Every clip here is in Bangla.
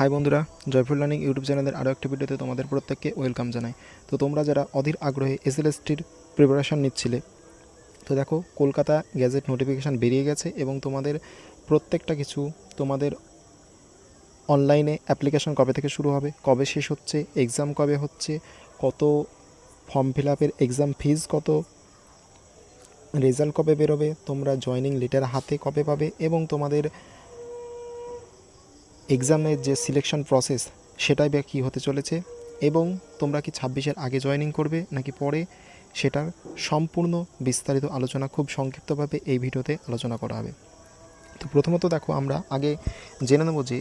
হাই বন্ধুরা জয়ফুল লার্নিং ইউটিউব চ্যানেলের আরও একটি ভিডিওতে তোমাদের প্রত্যেককে ওয়েলকাম জানাই। তো তোমরা যারা অধীর আগ্রহে এসএলএসটির প্রিপারেশান নিচ্ছিলে, তো দেখো, কলকাতা গ্যাজেট নোটিফিকেশান বেরিয়ে গেছে এবং তোমাদের প্রত্যেকটা কিছু তোমাদের অনলাইনে অ্যাপ্লিকেশন কবে থেকে শুরু হবে, কবে শেষ হচ্ছে এক্সাম কবে হচ্ছে, কত ফর্ম ফিল আপের এক্সাম ফিজ কত রেজাল্ট কবে বেরোবে, তোমরা জয়নিং লেটার হাতে কবে পাবে এবং তোমাদের এক্সামের যে সিলেকশন প্রসেস সেটাই বা কী হতে চলেছে? এবং তোমরা কি ছাব্বিশের আগে জয়েনিং করবে নাকি পরে? সেটার সম্পূর্ণ বিস্তারিত আলোচনা খুব সংক্ষিপ্তভাবে এই ভিডিওতে আলোচনা করা হবে। তো প্রথমত দেখো, আমরা আগে জেনে নেব যে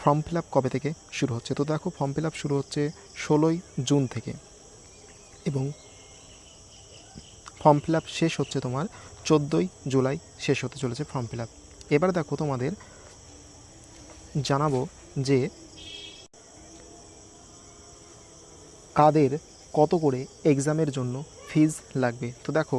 ফর্ম ফিল আপ কবে থেকে শুরু হচ্ছে। তো দেখো ফর্ম ফিল আপ শুরু হচ্ছে ষোলোই জুন থেকে। এবং ফর্ম ফিল আপ শেষ হচ্ছে তোমার চোদ্দোই জুলাই, শেষ হতে চলেছে ফর্ম ফিল আপ এবার দেখো তোমাদের জানাব যে কাদের কত করে এক্সামের জন্য ফিজ লাগবে। তো দেখো,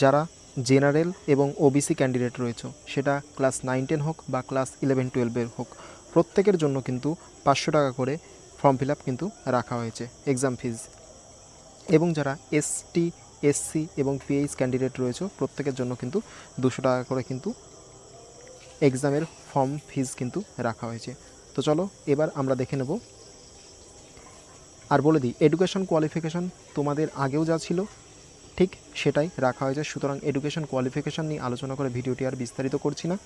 যারা জেনারেল এবং ওবিসি ক্যান্ডিডেট রয়েছে, সেটা ক্লাস নাইন, টেন হোক বা ক্লাস ইলেভেন, টুয়েলভের হোক, প্রত্যেকের জন্য কিন্তু পাঁচশো টাকা করে ফর্ম ফিল কিন্তু রাখা হয়েছে, এক্সাম ফিজ। এবং যারা এসটি, এসসি এবং পিএইচ ক্যান্ডিডেট রয়েছে, প্রত্যেকের জন্য কিন্তু দুশো টাকা করে কিন্তু এক্সামের ফর্ম ফিজ কিন্তু রাখা হয়েছে। তো চলো, এবার আমরা দেখে নেব। আর বলে দিই এডুকেশন কোয়ালিফিকেশান তোমাদের আগেও যা ছিল, ঠিক সেটাই রাখা হয়েছে। সুতরাং এডুকেশন কোয়ালিফিকেশান নিয়ে আলোচনা করে ভিডিওটি আর বিস্তারিত করছি না।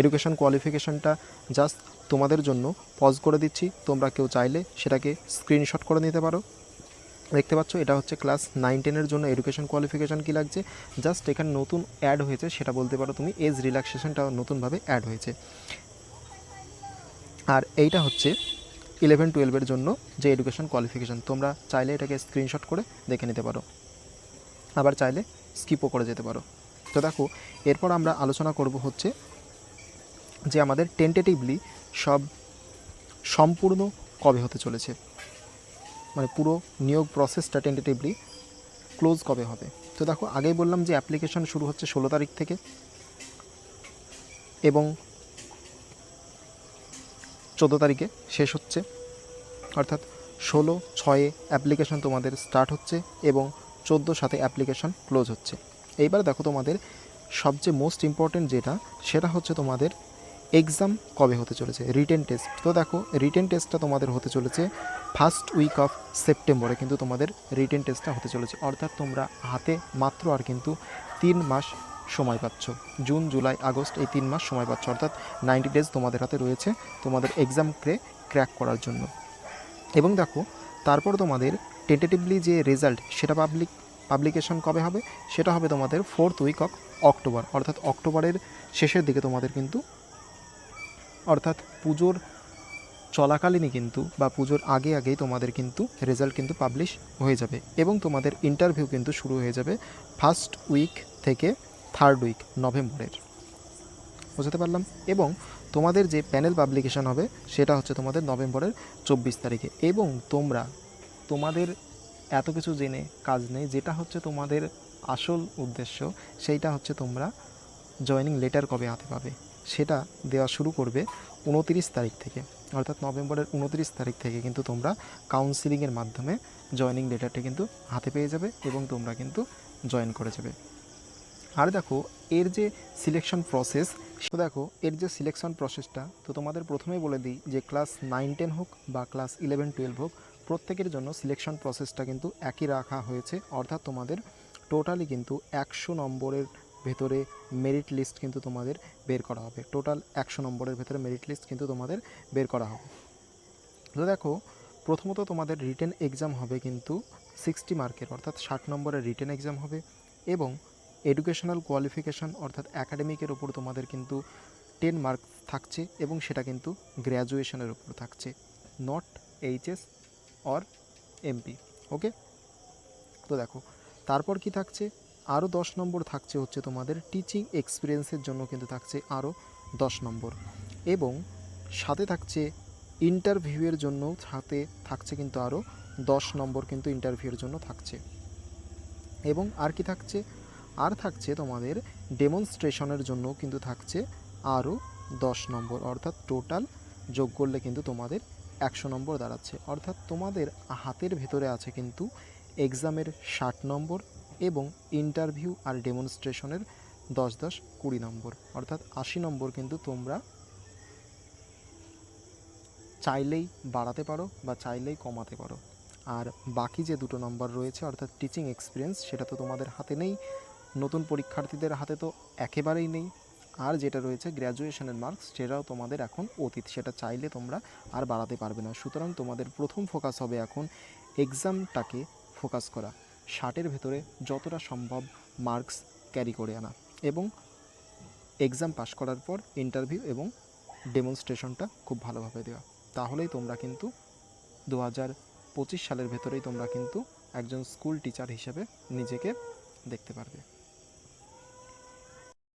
এডুকেশন কোয়ালিফিকেশানটা জাস্ট তোমাদের জন্য পজ করে দিচ্ছি। তোমরা কেউ চাইলে সেটাকে স্ক্রিনশট করে নিতে পারো। দেখতে পাচ্ছ, এটা হচ্ছে ক্লাস নাইন টেনের জন্য এডুকেশন কোয়ালিফিকেশান কী লাগছে? জাস্ট এখানে নতুন অ্যাড হয়েছে, সেটা বলতে পারো তুমি এজ রিল্যাক্সেশনটা নতুনভাবে অ্যাড হয়েছে। আর এইটা হচ্ছে ইলেভেন টুয়েলভের জন্য যে এডুকেশন কোয়ালিফিকেশান তোমরা চাইলে এটাকে স্ক্রিনশট করে দেখে নিতে পারো। আবার চাইলে স্কিপও করে যেতে পারো। তো দেখো, এরপর আমরা আলোচনা করব হচ্ছে যে আমাদের টেন্টেটিভলি সব সম্পূর্ণ কবে হতে চলেছে। মানে পুরো নিয়োগ প্রসেসটা টেন্টেটিভলি ক্লোজ কবে হবে? তো দেখো, আগেই বললাম যে অ্যাপ্লিকেশন শুরু হচ্ছে ষোলো তারিখ থেকে এবং চোদ্দ তারিখে শেষ হচ্ছে। অর্থাৎ ষোলো ছয়ে অ্যাপ্লিকেশন তোমাদের স্টার্ট হচ্ছে এবং চোদ্দ সাথে অ্যাপ্লিকেশন ক্লোজ হচ্ছে। এইবার দেখো তোমাদের সবচেয়ে মোস্ট ইম্পর্টেন্ট যেটা, সেটা হচ্ছে তোমাদের এক্সাম কবে হতে চলেছে? Written test. তো দেখো, রিটেন টেস্টটা তোমাদের হতে চলেছে ফার্স্ট উইক অফ সেপ্টেম্বরে, কিন্তু তোমাদের রিটেন টেস্টটা হতে চলেছে। অর্থাৎ তোমরা হাতে মাত্র আর কিন্তু তিন মাস সময় পাচ্ছ। জুন, জুলাই, আগস্ট এই তিন মাস সময় পাচ্ছ। অর্থাৎ নাইনটি ডেজ তোমাদের হাতে রয়েছে তোমাদের এক্সাম ক্রে, ক্র্যাক করার জন্য। এবং দেখো, তারপর তোমাদের টেন্টেটিভলি যে রেজাল্ট সেটা পাবলিক পাবলিকেশন কবে হবে? সেটা হবে তোমাদের ফোর্থ উইক অফ অক্টোবর অর্থাৎ অক্টোবরের শেষের দিকে তোমাদের কিন্তু অর্থাৎ পুজোর চলাকালীনই কিন্তু বা পুজোর আগে আগেই তোমাদের কিন্তু রেজাল্ট কিন্তু পাবলিশ হয়ে যাবে এবং তোমাদের ইন্টারভিউ কিন্তু শুরু হয়ে যাবে ফার্স্ট উইক থেকে থার্ড উইক নভেম্বরের। বোঝাতে পারলাম? এবং তোমাদের যে প্যানেল পাবলিকেশন হবে সেটা হচ্ছে তোমাদের নভেম্বরের চব্বিশ তারিখে। এবং তোমরা, তোমাদের এত কিছু জেনে কাজ নেই, যেটা হচ্ছে তোমাদের আসল উদ্দেশ্য, সেইটা হচ্ছে তোমরা জয়েনিং লেটার কবে হাতে পাবে। সেটা দেওয়া শুরু করবে উনতিরিশ তারিখ থেকে। অর্থাৎ নভেম্বরের উনতিরিশ তারিখ থেকে কিন্তু তোমরা কাউন্সিলিংয়ের মাধ্যমে জয়েনিং লেটারটি কিন্তু হাতে পেয়ে যাবে এবং তোমরা কিন্তু জয়েন করে যাবে। আর দেখো, এর যে সিলেকশন প্রসেস তো দেখো, এর যে সিলেকশন প্রসেসটা তো তোমাদের প্রথমেই বলে দিই যে ক্লাস নাইন টেন হোক বা ক্লাস ইলেভেন টুয়েলভ হোক, প্রত্যেকের জন্য সিলেকশন প্রসেসটা কিন্তু একই রাখা হয়েছে। অর্থাৎ তোমাদের টোটালি কিন্তু একশো নম্বরের ভেতরে মেরিট লিস্ট কিন্তু তোমাদের বের করা হবে। টোটাল একশো নম্বরের ভেতরে মেরিট লিস্ট কিন্তু তোমাদের বের করা হবে। তো দেখো, প্রথমত তোমাদের রিটেন এক্সাম হবে কিন্তু সিক্সটি মার্কের অর্থাৎ ষাট নম্বরের রিটেন এক্সাম হবে এবং এডুকেশনাল কোয়ালিফিকেশান অর্থাৎ অ্যাকাডেমিকের ওপর তোমাদের কিন্তু টেন মার্ক থাকছে এবং সেটা কিন্তু গ্র্যাজুয়েশনের ওপর থাকছে not HS or MP okay তো দেখো, তারপর কি থাকছে? আরও দশ নম্বর থাকছে হচ্ছে তোমাদের টিচিং এক্সপিরিয়েন্সের জন্য কিন্তু থাকছে আরও দশ নম্বর। এবং সাথে থাকছে ইন্টারভিউয়ের জন্য সাথে থাকছে কিন্তু আরও দশ নম্বর কিন্তু ইন্টারভিউয়ের জন্য থাকছে। এবং আর কি থাকছে? আর থাকছে তোমাদের ডেমনস্ট্রেশনের জন্য কিন্তু থাকছে আরও দশ নম্বর। অর্থাৎ টোটাল যোগ করলে কিন্তু তোমাদের একশো নম্বর দাঁড়াচ্ছে। অর্থাৎ তোমাদের হাতের ভেতরে আছে কিন্তু এক্সামের ষাট নম্বর এবং ইন্টারভিউ আর ডেমনস্ট্রেশনের দশ দশ কুড়ি নম্বর। অর্থাৎ আশি নম্বর কিন্তু তোমরা চাইলেই বাড়াতে পারো বা চাইলেই কমাতে পারো। আর বাকি যে দুটো নম্বর রয়েছে, অর্থাৎ টিচিং এক্সপিরিয়েন্স সেটা তো তোমাদের হাতে নেই। নতুন পরীক্ষার্থীদের হাতে তো একেবারেই নেই। আর যেটা রয়েছে গ্র্যাজুয়েশনের মার্কস সেটাও তোমাদের এখন অতীত, সেটা চাইলে তোমরা আর বাড়াতে পারবে না। সুতরাং তোমাদের প্রথম ফোকাস হবে এখন এক্সামটাকে ফোকাস করা। ষাটের ভেতরে যতটা সম্ভব মার্কস ক্যারি করে আনা এবং এক্সাম পাশ করার পর ইন্টারভিউ এবং ডেমনস্ট্রেশনটা খুব ভালোভাবে দেওয়া। তাহলেই তোমরা কিন্তু দু হাজার পঁচিশ সালের ভেতরেই তোমরা কিন্তু একজন স্কুল টিচার হিসেবে নিজেকে দেখতে পারবে।